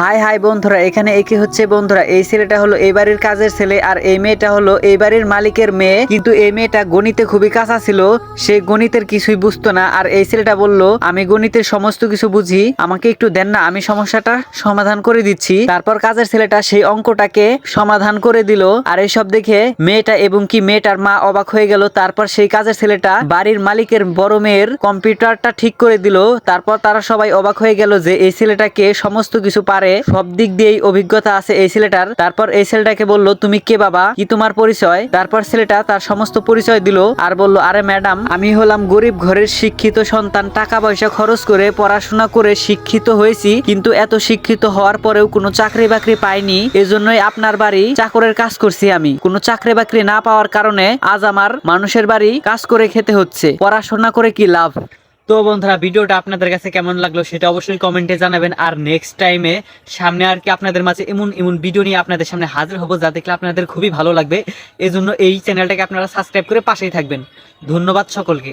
High high বন্ধুরা, এখানে একে হচ্ছে বন্ধুরা, এই ছেলেটা হলো এই বাড়ির কাজের ছেলে আর এই মেয়েটা হলো এই বাড়ির মালিকের মেয়ে। কিন্তু এই মেয়েটা গণিতে খুবই কাঁচা ছিল, সে গণিতের কিছুই বুঝতো না। আর এই ছেলেটা বলল, আমি গণিতের সমস্ত কিছু বুঝি, আমাকে একটু দেন না, আমি সমস্যাটা সমাধান করে দিচ্ছি। তারপর কাজের ছেলেটা সেই অঙ্কটাকে সমাধান করে দিল। আর এইসব দেখে মেয়েটা এবং কি মেয়েটার মা অবাক হয়ে গেল। তারপর সেই কাজের ছেলেটা বাড়ির মালিকের বড় মেয়ের কম্পিউটারটা ঠিক করে দিল। তারপর তারা সবাই অবাক হয়ে গেল যে এই ছেলেটাকে সমস্ত কিছু পারে। সব দিক দিয়েই অভিজ্ঞতা আছে এই ছেলেটার। তারপর এই ছেলেটাকে বলল, তুমি কে বাবা? কি তোমার পরিচয়? তারপর ছেলেটা তার সমস্ত পরিচয় দিল আর বলল, আরে ম্যাডাম, আমি হলাম গরিব ঘরের শিক্ষিত সন্তান। টাকা পয়সা খরচ করে পড়াশোনা করে শিক্ষিত হয়েছি, কিন্তু এত শিক্ষিত হওয়ার পরেও কোনো চাকরি বাকরি পাইনি। এজন্যই আপনার বাড়ি চাকরের কাজ করছি আমি। কোনো চাকরি বাকরি না পাওয়ার কারণে আজ আমার মানুষের বাড়ি কাজ করে খেতে হচ্ছে। পড়াশোনা করে কি লাভ? তো বন্ধুরা, ভিডিওটা আপনাদের কাছে কেমন লাগল সেটা অবশ্যই কমেন্টে জানাবেন। আর নেক্সট টাইমে সামনে আর কি আপনাদের মাঝে এমন এমন ভিডিও নিয়ে আপনাদের সামনে হাজির হব যা দেখলে আপনাদের খুবই ভালো লাগবে। এজন্য এই চ্যানেলটাকে আপনারা সাবস্ক্রাইব করে পাশেই থাকবেন। ধন্যবাদ সকলকে।